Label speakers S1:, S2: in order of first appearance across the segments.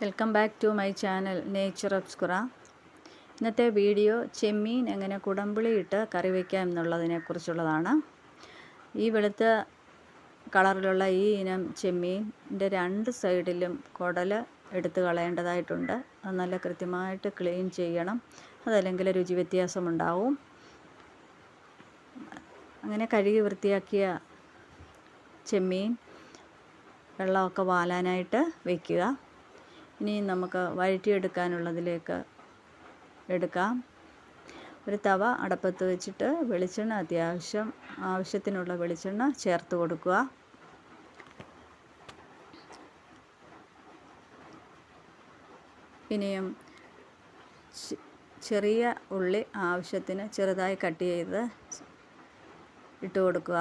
S1: Welcome back to my channel nature obscura ഇന്നത്തെ video ചെമ്മീൻ എങ്ങനെ കുടംപുളി ഇട്ട് കറി വയ്ക്കാം എന്നുള്ളതിനെ കുറിച്ചുള്ളതാണ്. ഈ വെളുത്ത കളറിലുള്ള ഈ ഇനം ചെമ്മീന്റെ രണ്ട് സൈഡിലും കുടൽ എടുത്തു കളയേണ്ടതായിട്ടുണ്ട്. അത് നല്ല കൃത്യമായിട്ട് ക്ലീൻ ചെയ്യണം. അതല്ലെങ്കിൽ രുചി വ്യത്യാസമുണ്ടാവും. അങ്ങനെ കഴുകി വൃത്തിയാക്കിയ ചെമ്മീൻ വെള്ളമൊക്കെ വാലാനായിട്ട് വയ്ക്കുക ഇനി നമുക്ക് വഴറ്റിയെടുക്കാനുള്ളതിലേക്ക് എടുക്കാം. ഒരു തവ അടപ്പത്ത് വെച്ചിട്ട് വെളിച്ചെണ്ണ അത്യാവശ്യം ആവശ്യത്തിനുള്ള വെളിച്ചെണ്ണ ചേർത്ത് കൊടുക്കുക. ഇനിയും ചെറിയ ഉള്ളി ആവശ്യത്തിന് ചെറുതായി കട്ട് ചെയ്ത് ഇട്ട് കൊടുക്കുക.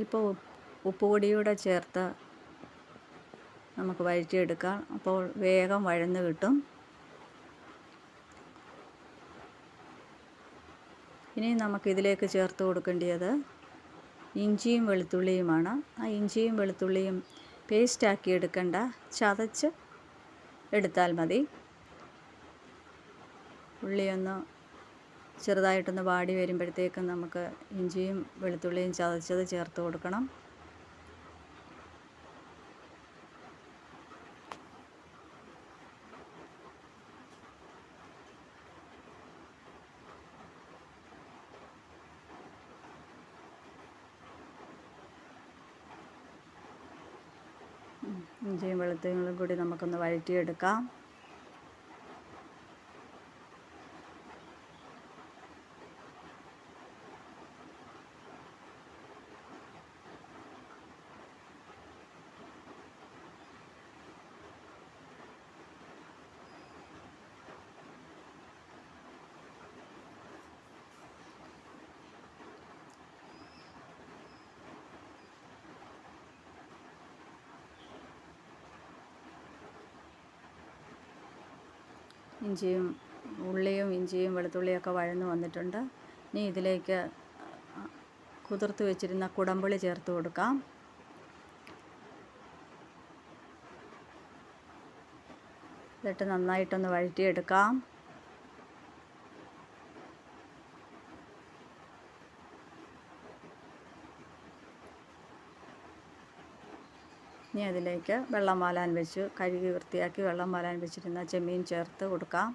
S1: ഇപ്പോൾ ഉപ്പുപൊടിയൂടെ ചേർത്ത് നമുക്ക് വഴറ്റിയെടുക്കാം. അപ്പോൾ വേഗം വഴന്ന് കിട്ടും. ഇനി നമുക്കിതിലേക്ക് ചേർത്ത് കൊടുക്കേണ്ടത് ഇഞ്ചിയും വെളുത്തുള്ളിയുമാണ്. ആ ഇഞ്ചിയും വെളുത്തുള്ളിയും പേസ്റ്റാക്കി എടുക്കണ്ട. ചതച്ച് എടുത്താൽ മതി. ഉള്ളിയൊന്ന് ചെറുതായിട്ടൊന്ന് വാടി വരുമ്പോഴത്തേക്കും നമുക്ക് ഇഞ്ചിയും വെളുത്തുള്ളിയും ചതച്ചത് ചേർത്ത് കൊടുക്കണം. ഇഞ്ചിയും വെളുത്തുള്ളിയും കൂടി നമുക്കൊന്ന് വഴറ്റിയെടുക്കാം. ഇഞ്ചിയും ഉള്ളിയും ഇഞ്ചിയും വെളുത്തുള്ളിയൊക്കെ വഴന്ന് വന്നിട്ടുണ്ട്. ഇനി ഇതിലേക്ക് കുതിർത്ത് വെച്ചിരുന്ന കുടംപുളി ചേർത്ത് കൊടുക്കാം. എന്നിട്ട് നന്നായിട്ടൊന്ന് വഴറ്റിയെടുക്കാം. ഇനി അതിലേക്ക് വെള്ളം വാലാൻ വെച്ചു കഴുകി വൃത്തിയാക്കി വെള്ളം വാലാൻ വെച്ചിരുന്ന ചെമ്മീൻ ചേർത്ത് കൊടുക്കാം.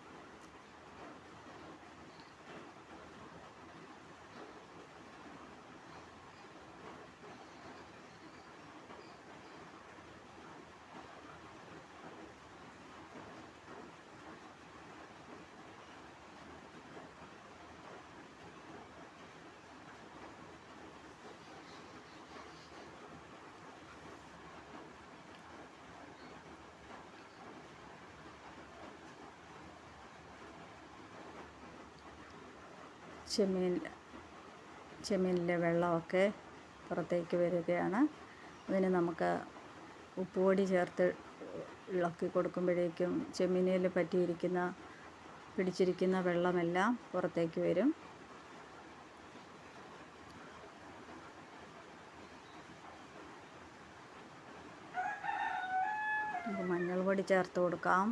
S1: ചെമ്മീൻ ചെമ്മീനിലെ വെള്ളമൊക്കെ പുറത്തേക്ക് വരികയാണ്. അതിന് നമുക്ക് ഉപ്പുപൊടി ചേർത്ത് ഇളക്കി കൊടുക്കുമ്പോഴേക്കും ചെമ്മീനിൽ പറ്റിയിരിക്കുന്ന പിടിച്ചിരിക്കുന്ന വെള്ളമെല്ലാം പുറത്തേക്ക് വരും. മഞ്ഞൾ പൊടി ചേർത്ത് കൊടുക്കാം.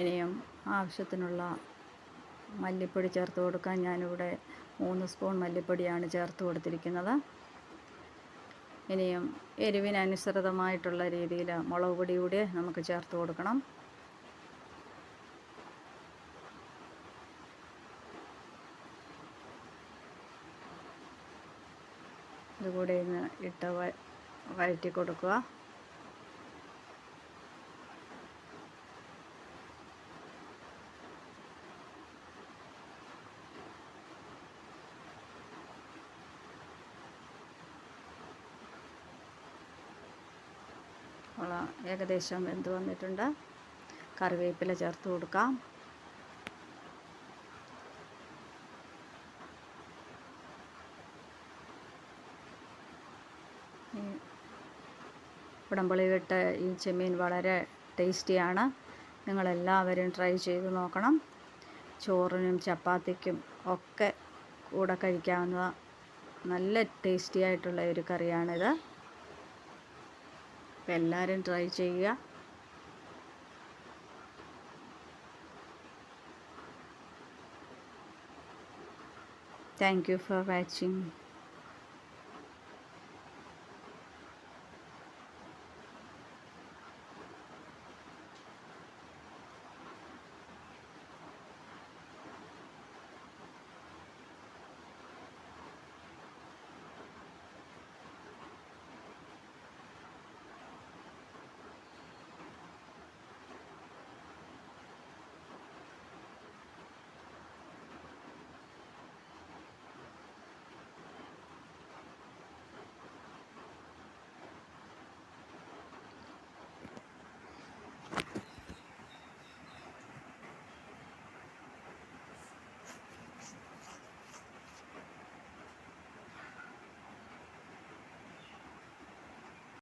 S1: ഇനിയും ആവശ്യത്തിനുള്ള മല്ലിപ്പൊടി ചേർത്ത് കൊടുക്കാൻ ഞാനിവിടെ മൂന്ന് സ്പൂൺ മല്ലിപ്പൊടിയാണ് ചേർത്ത് കൊടുത്തിരിക്കുന്നത്. ഇനിയും എരിവിനനുസൃതമായിട്ടുള്ള രീതിയിൽ മുളക് പൊടി കൂടി നമുക്ക് ചേർത്ത് കൊടുക്കണം. ഇതുകൂടെ ഇന്ന് ഇട്ട് വഴറ്റി കൊടുക്കുക ഉള്ള ഏകദേശം വെന്ത് വന്നിട്ടുണ്ട്. കറിവേപ്പില ചേർത്ത് കൊടുക്കാം. ഈ വിട്ട ഈ ചെമ്മീൻ വളരെ ടേസ്റ്റിയാണ്. നിങ്ങളെല്ലാവരും ട്രൈ ചെയ്ത് നോക്കണം. ചോറിനും ചപ്പാത്തിക്കും ഒക്കെ കൂടെ കഴിക്കാവുന്ന നല്ല ടേസ്റ്റി ആയിട്ടുള്ള ഒരു കറിയാണിത്. അപ്പം എല്ലാവരും ട്രൈ ചെയ്യുക. Thank you for watching